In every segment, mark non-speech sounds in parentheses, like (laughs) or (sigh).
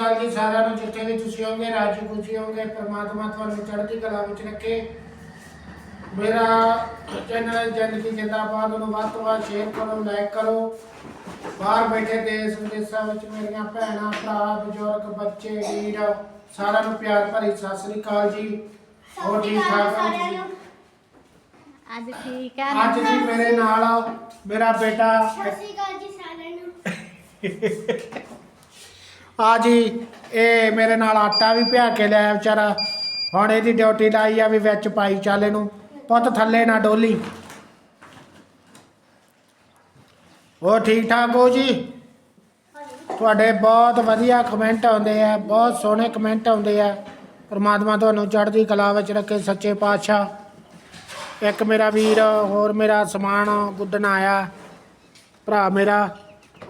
ਅਕਾਲ ਜੀ ਸਾਰਿਆਂ ਨੂੰ ਜਿੱਥੇ ਵੀ ਤੁਸੀਂ ਹੋਗੇ ਰਾਜੀ ਖੁਸ਼ੀ ਹੋਗੇ ਪ੍ਰਮਾਤਮਾ ਤੁਹਾਨੂੰ ਚੜ੍ਹਦੀ ਕਲਾ ਵਿੱਚ ਰੱਖੇ। ਮੇਰਾ ਚੈਨਲ ਜ਼ਿੰਦਗੀ ਜਿੰਦਾਬਾਦ ਨੂੰ ਵੱਧ ਤੋਂ ਵੱਧ ਸ਼ੇਅਰ ਕਰੋ ਲਾਈਕ ਕਰੋ। ਬਾਹਰ ਬੈਠੇ ਦੇਸ਼ ਵਿਦੇਸ਼ਾਂ ਵਿੱਚ ਮੇਰੀਆਂ ਭੈਣਾਂ ਭਰਾ ਬਜ਼ੁਰਗ ਬੱਚੇ ਵੀਰ ਸਾਰਿਆਂ ਨੂੰ ਪਿਆਰ ਭਰੀ ਸਤਿ ਸ੍ਰੀ ਅਕਾਲ ਜੀ। ਹੋਰ ਠੀਕ ਠਾਕ ਹੋ ਜੀ? ਅੱਜ ਠੀਕ ਆ। ਅੱਜ ਜੀ ਮੇਰੇ ਨਾਲ ਮੇਰਾ ਬੇਟਾ ਸਤਿ ਸ਼੍ਰੀ ਅਕਾਲ ਜੀ ਸਾਰਿਆਂ ਨੂੰ। (laughs) ਆ ਜੀ, ਇਹ ਮੇਰੇ ਨਾਲ ਆਟਾ ਵੀ ਭਿਆ ਕੇ ਲਿਆ ਵਿਚਾਰਾ। ਹੁਣ ਇਹਦੀ ਡਿਊਟੀ ਲਾਈ ਆ ਵੀ ਵਿੱਚ ਪਾਈ ਚੱਲ ਇਹਨੂੰ। ਪੁੱਤ ਥੱਲੇ ਨਾ ਡੋਲੀ। ਉਹ ਠੀਕ ਠਾਕ ਹੋ ਜੀ? ਤੁਹਾਡੇ ਬਹੁਤ ਵਧੀਆ ਕਮੈਂਟ ਆਉਂਦੇ ਆ, ਬਹੁਤ ਸੋਹਣੇ ਕਮੈਂਟ ਆਉਂਦੇ ਆ। ਪਰਮਾਤਮਾ ਤੁਹਾਨੂੰ ਚੜ੍ਹਦੀ ਕਲਾ ਵਿੱਚ ਰੱਖੇ ਸੱਚੇ ਪਾਤਸ਼ਾਹ। ਇੱਕ ਮੇਰਾ ਵੀਰ, ਹੋਰ ਮੇਰਾ ਸਮਾਨ ਗੁੱਡਣ ਆਇਆ। ਭਰਾ ਮੇਰਾ,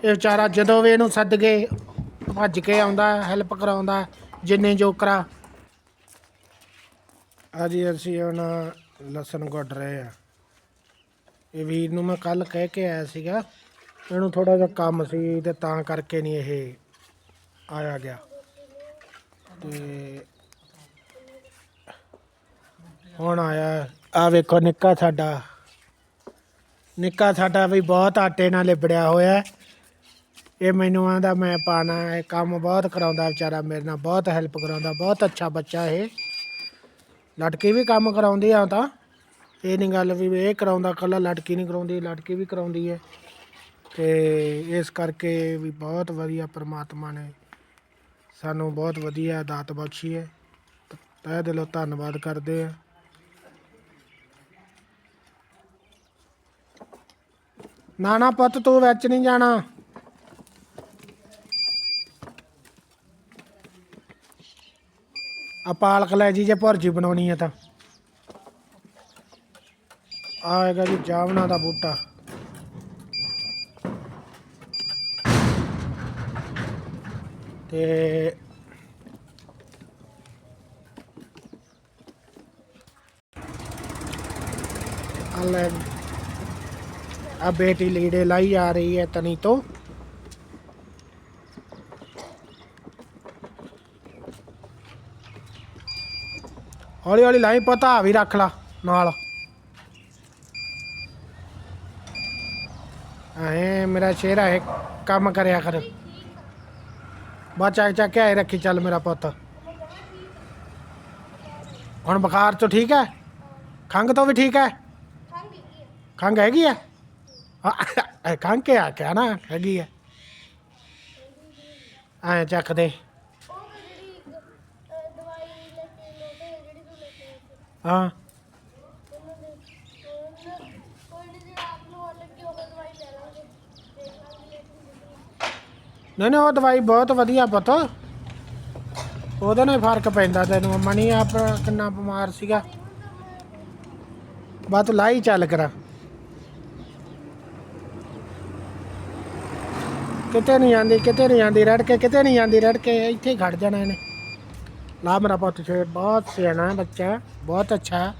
ਇਹ ਵਿਚਾਰਾ ਜਦੋਂ ਵੀ ਇਹਨੂੰ ਸੱਦ ਕੇ ਭੱਜ ਕੇ ਆਉਂਦਾ ਹੈਲਪ ਕਰਾਉਂਦਾ, ਜਿੰਨੇ ਜੋਕਰਾ ਅੱਜ ਅਸੀਂ ਹੁਣ ਲਸਣ ਗੁੱਡ ਰਹੇ ਆ। ਇਹ ਵੀਰ ਨੂੰ ਮੈਂ ਕੱਲ ਕਹਿ ਕੇ ਆਇਆ ਸੀਗਾ, ਇਹਨੂੰ ਥੋੜਾ ਜਿਹਾ ਕੰਮ ਸੀ ਤੇ ਤਾਂ ਕਰਕੇ ਨਹੀਂ ਇਹ ਆਇਆ ਗਿਆ। ਤੇ ਹੁਣ ਆਇਆ ਆ ਵੇਖੋ ਨਿੱਕਾ ਸਾਡਾ। ਨਿੱਕਾ ਸਾਡਾ ਵੀ ਬਹੁਤ ਆਟੇ ਨਾਲ ਲਿਬੜਿਆ ਹੋਇਆ। ਹੈ। ਇਹ ਮੈਨੂੰ ਆਂਦਾ ਮੈਂ ਪਾਣਾ, ਇਹ ਕੰਮ ਬਹੁਤ ਕਰਾਉਂਦਾ ਵਿਚਾਰਾ ਮੇਰੇ ਨਾਲ, ਬਹੁਤ ਹੈਲਪ ਕਰਾਉਂਦਾ, ਬਹੁਤ ਅੱਛਾ ਬੱਚਾ ਇਹ। ਲਟਕੀ ਵੀ ਕੰਮ ਕਰਾਉਂਦੀ ਆ ਤਾਂ। ਇਹ ਨਹੀਂ ਗੱਲ ਵੀ ਇਹ ਕਰਾਉਂਦਾ ਕੱਲਾ ਲੜਕੀ ਨਹੀਂ ਕਰਾਉਂਦੀ, ਲੜਕੀ ਵੀ ਕਰਾਉਂਦੀ ਹੈ। ਤੇ ਇਸ ਕਰਕੇ ਵੀ ਬਹੁਤ ਵਧੀਆ ਪ੍ਰਮਾਤਮਾ ਨੇ ਸਾਨੂੰ ਬਹੁਤ ਵਧੀਆ ਦਾਤ ਬਖਸ਼ੀ ਹੈ। ਤਹਿ ਦਿਲੋਂ ਧੰਨਵਾਦ ਕਰਦੇ ਆ ਨਾ ਨਾ ਪੁੱਤ, ਤੂੰ ਵਿੱਚ ਨਹੀਂ ਜਾਣਾ। ਆ ਪਾਲਕ ਲੈ ਜੀ ਜੇ ਭੁਰਜੀ ਬਣਾਉਣੀ ਹੈ ਤਾਂ। ਆਏਗਾ ਜੀ ਜਾਵਣਾ ਦਾ ਬੂਟਾ। ਤੇ ਆ ਲੈ ਆ ਬੇਟੀ ਲੀੜੇ ਲਾਈ ਆ ਰਹੀ ਹੈ ਤਨੀ ਤੋਂ। ਹੌਲੀ ਹੌਲੀ ਲਾਈ ਪਤਾ ਵੀ ਰੱਖ ਲਾ ਨਾਲ। ਐ ਮੇਰਾ ਚਿਹਰਾ ਹੈ ਕੰਮ ਕਰਿਆ ਕਰ। ਬਾ ਚੱਕ ਚੱਕ ਕੇ ਆਏ ਰੱਖੀ ਚੱਲ ਮੇਰਾ ਪੁੱਤ। ਹੁਣ ਬੁਖਾਰ ਤੋਂ ਠੀਕ ਹੈ ਖੰਗ ਤੋਂ ਵੀ ਠੀਕ ਹੈ ਖੰਗ ਹੈਗੀ ਆ ਹਾਂ, ਖੰਗ ਕੇ ਆ ਕੇ ਨਾ ਹੈਗੀ ਆ ਐ ਚੱਕ ਦੇ ਉਹ ਜਿਹੜੀ ਅਹ, ਦਵਾਈ ਲੈ ਕੇ ਲੋਟੇ ਜਿਹੜੀ ਤੂੰ ਲੈ ਕੇ ਆਈ ਸੀ, ਹਾਂ। ਨਹੀਂ ਉਹ ਦਵਾਈ ਨਹੀਂ, ਉਹ ਦਵਾਈ ਬਹੁਤ ਵਧੀਆ ਪੁੱਤ। ਉਹਦੇ ਨਾਲ ਫ਼ਰਕ ਪੈਂਦਾ ਤੈਨੂੰ। ਮਣੀ ਆਪ ਕਿੰਨਾ ਬਿਮਾਰ ਸੀਗਾ। ਬਸ ਤੂੰ ਲਾਈ ਚੱਲ ਕਰਾ। ਕਿਤੇ ਨਹੀਂ ਜਾਂਦੀ, ਕਿਤੇ ਨਹੀਂ ਜਾਂਦੀ ਰੜ ਕੇ ਕਿਤੇ ਨਹੀਂ ਜਾਂਦੀ ਰੜ ਕੇ ਇੱਥੇ ਹੀ ਖੜ ਜਾਣਾ ਇਹਨੇ। ਲਾ ਮੇਰਾ ਪੁੱਤ ਛੇ ਬਹੁਤ ਸਿਆਣਾ ਹੈ ਬੱਚਾ ਬਹੁਤ ਅੱਛਾ ਹੈ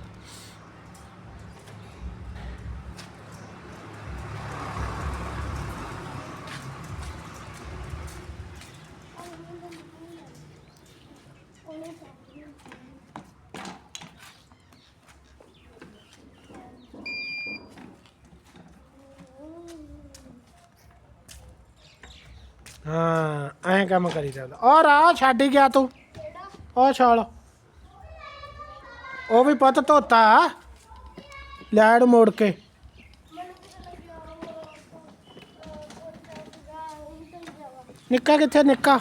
ਹਾਂ ਐਂ ਕੰਮ ਕਰੀ ਜਾਂਦਾ ਔਰ ਆ ਛੱਡ ਹੀ ਗਿਆ ਤੂੰ ਉਹ ਛਾਲ। ਉਹ ਵੀ ਪੁੱਤ ਧੋਤਾ ਲੈੜ ਮੋੜ ਕੇ। ਨਿੱਕਾ ਕਿੱਥੇ, ਨਿੱਕਾ?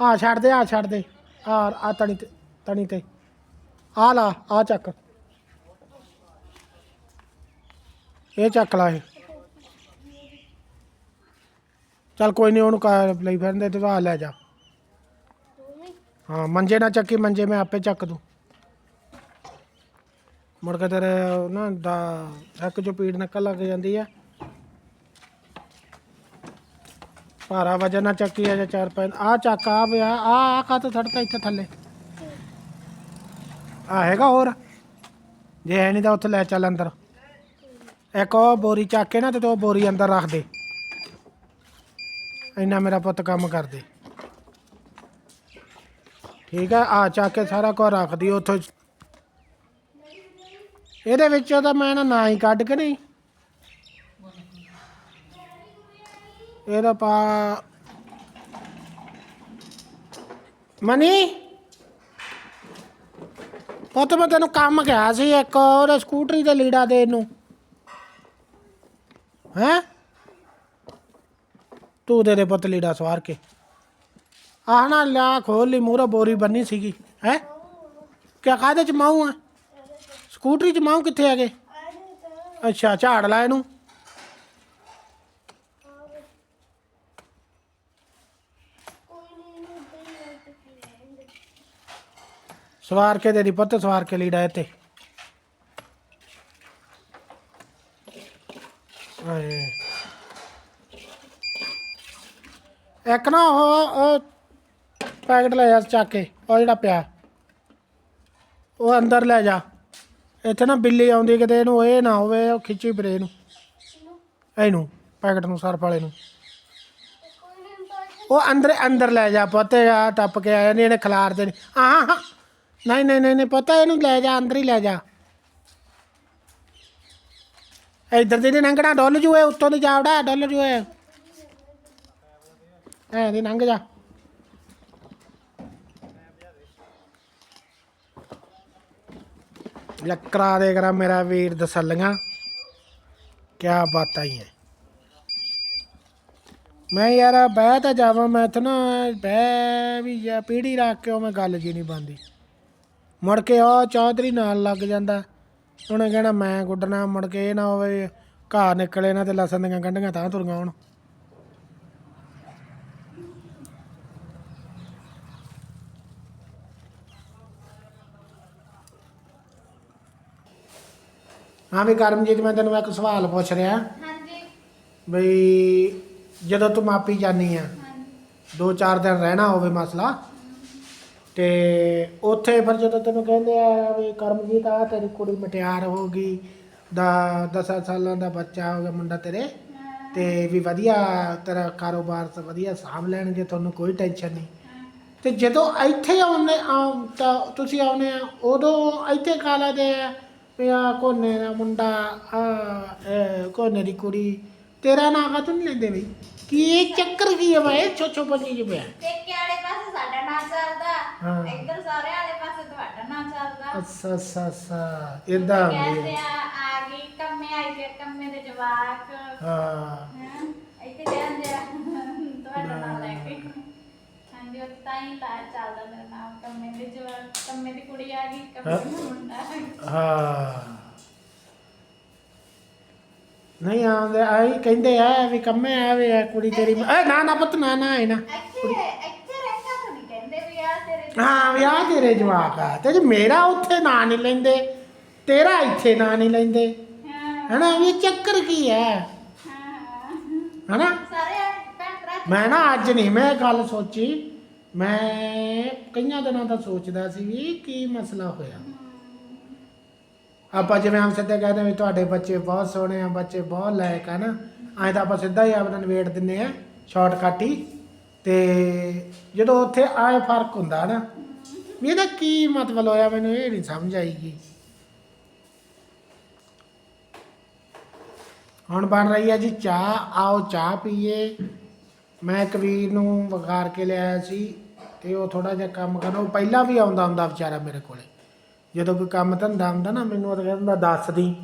ਆ ਛੱਡ ਦੇ, ਆ ਛੱਡ ਦੇ। ਆ ਆ ਤਣੀ ਤੇ ਤਣੀ ਤੇ। ਆ ਲਾ, ਆ ਚੱਕ। ਇਹ ਚੱਕ ਲਾ ਇਹ। ਚੱਲ ਕੋਈ ਨਹੀਂ ਉਹਨੂੰ ਕਾ ਲਈ ਫਿਰਦੇ ਤੇ ਆ ਲੈ ਜਾ। ਹਾਂ, ਮੰਜੇ ਨਾ ਚੱਕੀ, ਮੰਜੇ ਮੈਂ ਆਪੇ ਚੱਕ ਦੂੰ। ਮੁੜ ਕੇ ਤੇਰੇ ਨਾ ਦਾ ਇੱਕ ਚੋਂ ਪੀੜ ਨਿਕਲ ਲੱਗ ਜਾਂਦੀ ਆ। ਭਾਰਾ ਵਜਨ ਨਾ ਚੱਕੀ ਆ ਜਾਂ ਚਾਰ ਪੰਜ ਆ ਚੱਕ ਆ ਵਿਆ ਆ ਆ ਕਾ ਤਾਂ ਥੜਤਾ ਇੱਥੇ ਥੱਲੇ। ਆ ਹੈਗਾ ਹੋਰ? ਜੇ ਹੈ ਨਹੀਂ ਤਾਂ ਉੱਥੇ ਲੈ ਚੱਲ ਅੰਦਰ। ਇੱਕ ਉਹ ਬੋਰੀ ਚੱਕ ਕੇ ਨਾ ਤੇ ਉਹ ਬੋਰੀ ਅੰਦਰ ਰੱਖ ਦੇ। ਇੰਨਾ ਮੇਰਾ ਪੁੱਤ ਕੰਮ ਕਰਦੇ। ਠੀਕ ਹੈ ਆ ਚੱਕ ਕੇ ਸਾਰਾ ਕੁਝ ਰੱਖ ਦੀ ਉੱਥੋਂ ਇਹਦੇ ਵਿੱਚੋਂ ਤਾਂ ਮੈਂ ਨਾ ਨਾ ਹੀ ਕੱਢ ਕੇ ਨਹੀਂ। ਇਹਦਾ ਪਾ ਮਨੀ। ਪੁੱਤ ਮੈਂ ਤੈਨੂੰ ਕੰਮ ਕਿਹਾ ਸੀ ਇੱਕ, ਉਹਦੇ ਸਕੂਟਰੀ ਤੇ ਲੀੜਾ ਦੇ ਇਹਨੂੰ ਹੈਂ? ਤੂੰ ਦੇ ਦੇ ਪੁੱਤ ਲੀੜਾ ਸਵਾਰ ਕੇ। ਆਹ ਨਾ ਲਿਆ ਖੋਲ ਲਈ, ਮੂਹਰੇ ਬੋਰੀ ਬੰਨੀ ਸੀਗੀ, ਹੈ? ਕਿਆ ਕਾਹਦੇ ਚ ਮਾਊ ਆ? ਸਕੂਟਰੀ ਚ ਮਾਊ ਕਿੱਥੇ ਹੈਗੇ? ਅੱਛਾ, ਝਾੜ ਲਾ ਇਹਨੂੰ। ਸਵਾਰ ਕੇ ਦੇ ਪੁੱਤ, ਸਵਾਰ ਕੇ ਲੀੜਾ ਇੱਥੇ। ਆਏ ਇੱਕ ਨਾ ਉਹ ਉਹ ਪੈਕਟ ਲੈ ਜਾ ਚੱਕ ਕੇ, ਉਹ ਜਿਹੜਾ ਪਿਆ। ਉਹ ਅੰਦਰ ਲੈ ਜਾ। ਇੱਥੇ ਨਾ ਬਿੱਲੀ ਆਉਂਦੀ ਕਿਤੇ, ਇਹਨੂੰ ਇਹ ਨਾ ਹੋਵੇ, ਉਹ ਖਿੱਚੀ ਬਰੇ ਨੂੰ ਇਹਨੂੰ, ਪੈਕਟ ਨੂੰ, ਸਰਫ ਵਾਲੇ ਨੂੰ। ਉਹ ਅੰਦਰ ਅੰਦਰ ਲੈ ਜਾ ਪੁੱਤ ਆ ਟੱਪ ਕੇ ਆਇਆ ਨਹੀਂ ਇਹਨੇ ਖਿਲਾਰ ਦੇ ਆਹ ਨਹੀਂ ਨਹੀਂ ਨਹੀਂ ਪਤਾ, ਇਹਨੂੰ ਲੈ ਜਾ, ਅੰਦਰ ਹੀ ਲੈ ਜਾ। ਇੱਧਰ ਦੀ ਨੀ ਲੰਘਣਾ ਡੁੱਲ ਜੂਏ, ਉੱਤੋਂ ਦੀ ਜਾਵੜਾ, ਡੁੱਲ ਜੂਏ। ਐ ਦੀ ਲੰਘ ਜਾ। ਲੱਕਰਾ ਦੇ ਕਰਾ ਮੇਰਾ ਵੀਰ ਦਸੱਲੀਆਂ। ਕਿਆ ਬਾਤਾਂ ਹੀ ਹੈ ਮੈਂ ਯਾਰ ਬਹਿ ਤਾਂ ਜਾਵਾਂ, ਮੈਂ ਇੱਥੇ ਨਾ ਬਹਿ ਵੀ ਜਾ, ਪੀੜੀ ਰੱਖ ਕੇ ਉਹ ਮੈਂ ਗੱਲ ਜੀ ਨਹੀਂ ਬੰਦੀ ਮੁੜ ਕੇ ਉਹ ਚੌਧਰੀ ਨਾਲ ਲੱਗ ਜਾਂਦਾ। ਉਹਨੇ ਕਹਿਣਾ, ਮੈਂ ਗੁੱਡਣਾ ਮੁੜ ਕੇ ਇਹ ਨਾ ਹੋਵੇ ਘਰ ਨਿਕਲੇ ਨਾ ਤੇ ਲਸਣ ਦੀਆਂ ਗੰਢੀਆਂ ਤਾਂ ਤੁਰੀਆਂ ਹੋਣ। ਹਾਂ ਵੀ ਕਰਮਜੀਤ ਮੈਂ ਤੈਨੂੰ ਇੱਕ ਸਵਾਲ ਪੁੱਛ ਰਿਹਾ। ਹਾਂਜੀ। ਬਈ ਜਦੋਂ ਤੂੰ ਮਾਪੀ ਜਾਨੀ ਆ ਹਾਂਜੀ। ਦੋ ਚਾਰ ਦਿਨ ਰਹਿਣਾ ਹੋਵੇ ਮਸਲਾ ਤੇ ਉੱਥੇ ਫਿਰ ਜਦੋਂ ਤੈਨੂੰ ਕਹਿੰਦੇ ਆ ਵੀ ਕਰਮਜੀਤ ਆ ਤੇਰੀ ਕੁੜੀ ਮਟਿਆਰ ਹੋ ਗਈ ਦਾ 10 ਸਾਲਾਂ ਦਾ ਬੱਚਾ ਹੋ ਗਿਆ ਮੁੰਡਾ ਤੇਰੇ ਤੇ ਵੀ ਵਧੀਆ ਤੇਰਾ ਕਾਰੋਬਾਰ ਤੇ ਵਧੀਆ ਸਾਂਭ ਲੈਣਗੇ ਤੁਹਾਨੂੰ ਕੋਈ ਟੈਨਸ਼ਨ ਨਹੀਂ। ਤੇ ਜਦੋਂ ਇੱਥੇ ਆਉਂਦੇ ਆ ਤਾਂ ਤੁਸੀਂ ਆਉਨੇ ਆ ਉਦੋਂ ਇੱਥੇ ਕਾ ਲੈਂਦੇ ਆ? ਵੀ ਆ ਕੋਨੇ ਦਾ ਮੁੰਡਾ ਆ ਕੋਨੇ ਦੀ ਕੁੜੀ। ਤੇਰਾ ਨਾਂ ਕਾ ਨਹੀਂ ਲੈਂਦੇ ਬਈ? ਕੀ ਇਹ ਚੱਕਰ ਕੀ ਹੈ ਬਈ? ਛੋਛੋ ਪੰਜੀ ਜਿ ਪਿਆ। ਪੇਕੇ ਵਾਲੇ ਪਾਸੇ ਸਾਡਾ ਨਾਂ ਚੱਲਦਾ। ਇੱਧਰ ਸਾਰੇ ਵਾਲੇ ਪਾਸੇ ਤੁਹਾਡਾ ਨਾਂ ਚੱਲਦਾ। ਅੱਛਾ ਅੱਛਾ ਅੱਛਾ। ਇਦਾਂ ਕਹਿੰਦੇ ਆ ਆ ਗਈ ਕੰਮੇ ਆਈ ਤੇ ਕੰਮੇ ਦੇ ਜਵਾਕ। ਹਾਂ। ਹਾਂ? ਇੱਥੇ ਜਾਂਦੇ ਹਾਂਜੀ ਉਹ ਤਾਂ ਹੀ ਲਾ ਚੱਲਦਾ ਮੇਰਾ ਨਾਮ ਕੰਮੇ ਦੇ ਜਵਾਕ ਕੰਮੇ ਦੀ ਕੁੜੀ ਆ ਗਈ ਕੰਮੇ ਦਾ ਮੁੰਡਾ। ਆ ਗਿਆ। ਹਾਂ। ਨਹੀਂ ਆਉਂਦੇ ਆਈ ਕਹਿੰਦੇ ਆ ਵੀ ਕੰਮੇ ਆਵੇ ਆ ਕੁੜੀ ਤੇਰੀ ਏ ਨਾ ਨਾ ਪੁੱਤ ਨਾ ਨਾ ਆਏ ਨਾ। ਇੱਥੇ ਇੱਥੇ ਰਹਿੰਦਾ ਥੋੜੀ ਕਹਿੰਦੇ ਵੀ ਆ ਤੇਰੇ ਹਾਂ ਵੀ ਆ ਤੇਰੇ ਜਵਾਕ ਆ। ਤੇ ਜੇ ਮੇਰਾ ਉੱਥੇ ਨਾਂ ਨਹੀਂ ਲੈਂਦੇ ਤੇਰਾ ਇੱਥੇ ਨਾਂ ਨਹੀਂ ਲੈਂਦੇ ਹਾਂ। ਹਨਾ ਵੀ ਇਹ ਚੱਕਰ ਕੀ ਹੈ ਹਾਂ। ਹਨਾ? ਸਾਰੇ ਭੈਣ ਭਰਾ ਮੈਂ ਨਾ ਅੱਜ ਨਹੀਂ ਮੈਂ ਇਹ ਗੱਲ ਸੋਚੀ ਮੈਂ ਕਈਆਂ ਦਿਨਾਂ ਦਾ ਸੋਚਦਾ ਸੀ ਵੀ ਕੀ ਮਸਲਾ ਹੋਇਆ। ਆਪਾਂ ਜਿਵੇਂ ਆਮ ਸਿੱਧੇ ਕਹਿੰਦੇ ਵੀ ਤੁਹਾਡੇ ਬੱਚੇ ਬਹੁਤ ਸੋਹਣੇ ਆ, ਬੱਚੇ ਬਹੁਤ ਲਾਇਕ ਆ ਨਾ, ਐਂ ਤਾਂ ਆਪਾਂ ਸਿੱਧਾ ਹੀ ਆਪਣਾ ਨਵੇੜ ਦਿੰਨੇ ਆ ਸ਼ਾਰਟਕਟ ਹੀ। ਤੇ ਜਦੋਂ ਉੱਥੇ ਆਏ ਫ਼ਰਕ ਹੁੰਦਾ ਨਾ, ਵੀ ਇਹਦਾ ਕੀ ਮਤਲਬ ਹੋਇਆ ਮੈਨੂੰ ਇਹ ਨਹੀਂ ਸਮਝ ਆਈਗੀ ਹੁਣ ਬਣ ਰਹੀ ਹੈ ਜੀ ਚਾਹ, ਆਓ ਚਾਹ ਪੀਏ। ਮੈਂ ਕਬੀਰ ਨੂੰ ਵਗਾਰ ਕੇ ਲਿਆਇਆ ਸੀ ਤੇ ਉਹ ਥੋੜਾ ਜਿਹਾ ਕੰਮ ਕਰਨਾ ਉਹ ਪਹਿਲਾਂ ਵੀ ਆਉਂਦਾ ਹੁੰਦਾ ਵਿਚਾਰਾ ਮੇਰੇ ਕੋਲੇ। ਜਦੋਂ ਕੋਈ ਕੰਮ ਧੰਦਾ ਹੁੰਦਾ ਨਾ ਮੈਨੂੰ ਉਹ ਕਹਿੰਦਾ ਦੱਸ ਦੀ।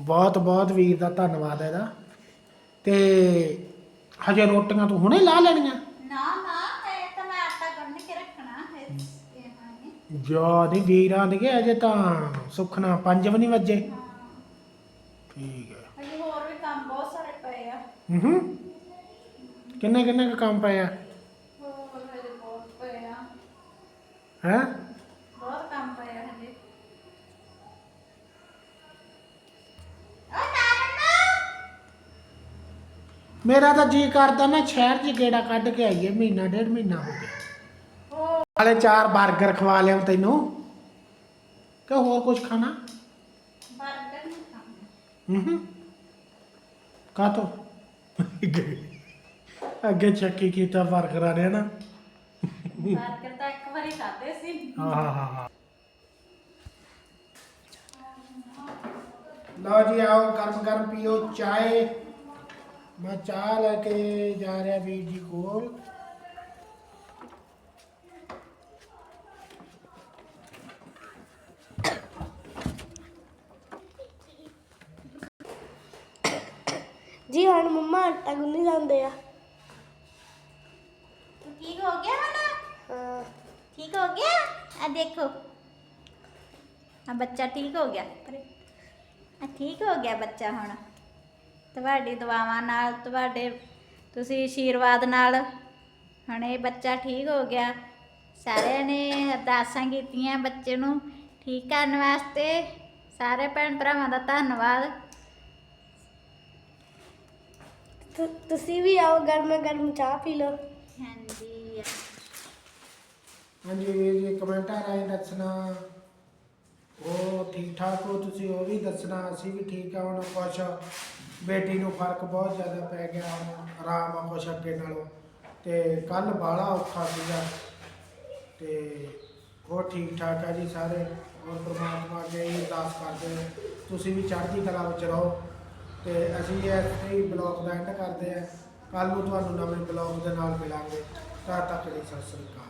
ਬਹੁਤ ਬਹੁਤ ਵੀਰ ਦਾ ਧੰਨਵਾਦ ਹੈ ਇਹਦਾ। ਤੇ ਹਜੇ ਰੋਟੀਆਂ ਤੂੰ ਹੁਣੇ ਲਾ ਲੈਣੀਆਂ? ਨਾ ਨਾ ਇਹ ਤਾਂ ਮੈਂ ਆਟਾ ਗੁੰਨ ਕੇ ਰੱਖਣਾ ਹੈ। ਇਹ ਹਾਂ ਜੋ ਨਹੀਂ ਵੀਰਾਂ ਦੇ ਅਜੇ ਤਾਂ। ਸੁਖਣਾ ਪੰਜ ਵੀ ਨਹੀਂ ਵੱਜੇ। ਠੀਕ ਹੈ। ਅਜੇ ਹੋਰ ਵੀ ਕੰਮ ਬਹੁਤ ਸਾਰੇ ਪਏ ਆ। ਹੂੰ। ਕਿੰਨੇ ਕਿੰਨੇ ਕੁ ਕੰਮ ਪਏ ਆ? ਹੋਰ ਹਜੇ ਬਹੁਤ ਪਏ ਆ। ਹੈ? ਬਹੁਤ ਕੰਮ ਪਏ ਆ ਹਜੇ। ਮੇਰਾ ਤਾਂ ਜੀ ਕਰਦਾ ਮੈਂ ਸ਼ਹਿਰ 'ਚ ਗੇੜਾ ਕੱਢ ਕੇ ਆਈਏ ਮਹੀਨਾ ਡੇਢ ਮਹੀਨਾ ਹੋ ਗਿਆ। ਉਹ ਹਾਲੇ ਚਾਰ 버ਗਰ ਖਵਾ ਲਿਆ ਤੈਨੂੰ। ਕਿ ਹੋਰ ਕੁਝ ਖਾਣਾ? ਬਰਗਰ ਨਹੀਂ ਖਾਣਾ ਹੂੰ ਕਾ ਤੋ ਅੱਗੇ ਚੱਕੀ ਕੀਤਾ ਬਰਗਰਾਂ ਨੇ ਨਾ ਬਰਗਰ ਤਾਂ ਇੱਕ ਵਾਰੀ ਖਾਦੇ ਸੀ। ਹਾਂ ਹਾਂ ਹਾਂ ਹਾਂ। ਲਓ ਜੀ ਆਓ ਗਰਮ ਗਰਮ ਪੀਓ ਚਾਏ। ਮੈਂ ਚਾਹ ਲੈ ਕੇ ਜਾ ਰਿਹਾ ਵੀਰ ਜੀ ਕੋਲ। ਜੀ ਹੁਣ ਮੰਮਾ ਆਟਾ ਗੁੰਨੀ ਜਾਂਦੇ ਆ। ਠੀਕ ਹੋ ਗਿਆ ਹੁਣ ਹਾਂ ਠੀਕ ਹੋ ਗਿਆ ਆ ਦੇਖੋ ਆ ਬੱਚਾ ਠੀਕ ਹੋ ਗਿਆ ਆ ਠੀਕ ਹੋ ਗਿਆ ਬੱਚਾ ਹੁਣ। ਤੁਹਾਡੀ ਦੁਆਵਾਂ ਨਾਲ ਤੁਹਾਡੇ ਤੁਸੀਂ ਆਸ਼ੀਰਵਾਦ ਨਾਲ ਹੁਣ ਇਹ ਬੱਚਾ ਠੀਕ ਹੋ ਗਿਆ। ਸਾਰਿਆਂ ਨੇ ਅਰਦਾਸਾਂ ਕੀਤੀਆਂ ਬੱਚੇ ਨੂੰ ਠੀਕ ਕਰਨ ਵਾਸਤੇ। ਸਾਰੇ ਭੈਣ ਭਰਾਵਾਂ ਦਾ ਧੰਨਵਾਦ। ਤੁ- ਤੁਸੀਂ ਵੀ ਆਓ ਗਰਮ ਗਰਮ ਚਾਹ ਪੀ ਲਓ। ਹਾਂਜੀ। ਹਾਂਜੀ ਵੀਰ ਜੀ ਕਮੈਂਟਾਂ ਰਾਹੀਂ ਦੱਸਣਾ। ਉਹ ਠੀਕ ਠਾਕ ਹੋ ਤੁਸੀਂ ਉਹ ਵੀ ਦੱਸਣਾ। ਅਸੀਂ ਵੀ ਠੀਕ ਆ ਹੁਣ ਕੁਛ ਬੇਟੀ ਨੂੰ ਫ਼ਰਕ ਬਹੁਤ ਜ਼ਿਆਦਾ ਪੈ ਗਿਆ ਹੁਣ ਆਰਾਮ ਆ ਖੁਸ਼ ਅੱਗੇ ਨਾਲੋਂ। ਤੇ ਕੱਲ ਬਾਲਾ ਔਖਾ ਸੀਗਾ। ਤੇ ਉਹ ਠੀਕ ਠਾਕ ਆ ਜੀ ਸਾਰੇ। ਹੋਰ ਪ੍ਰਮਾਤਮਾ ਅੱਗੇ ਇਹ ਅਰਦਾਸ ਕਰਦੇ ਹਾਂ, ਤੁਸੀਂ ਵੀ ਚੜ੍ਹਦੀ ਕਲਾ ਵਿੱਚ ਰਹੋ। ਤੇ ਅਸੀਂ ਇਸ ਹੀ ਬਲੌਗ ਦਾ ਐਂਡ ਕਰਦੇ ਆ। ਕੱਲ ਨੂੰ ਤੁਹਾਨੂੰ ਨਵੇਂ ਬਲੌਗ ਦੇ ਨਾਲ ਮਿਲਾਂਗੇ। ਤਦ ਤੱਕ ਲਈ ਸਤਿ ਸ੍ਰੀ ਅਕਾਲ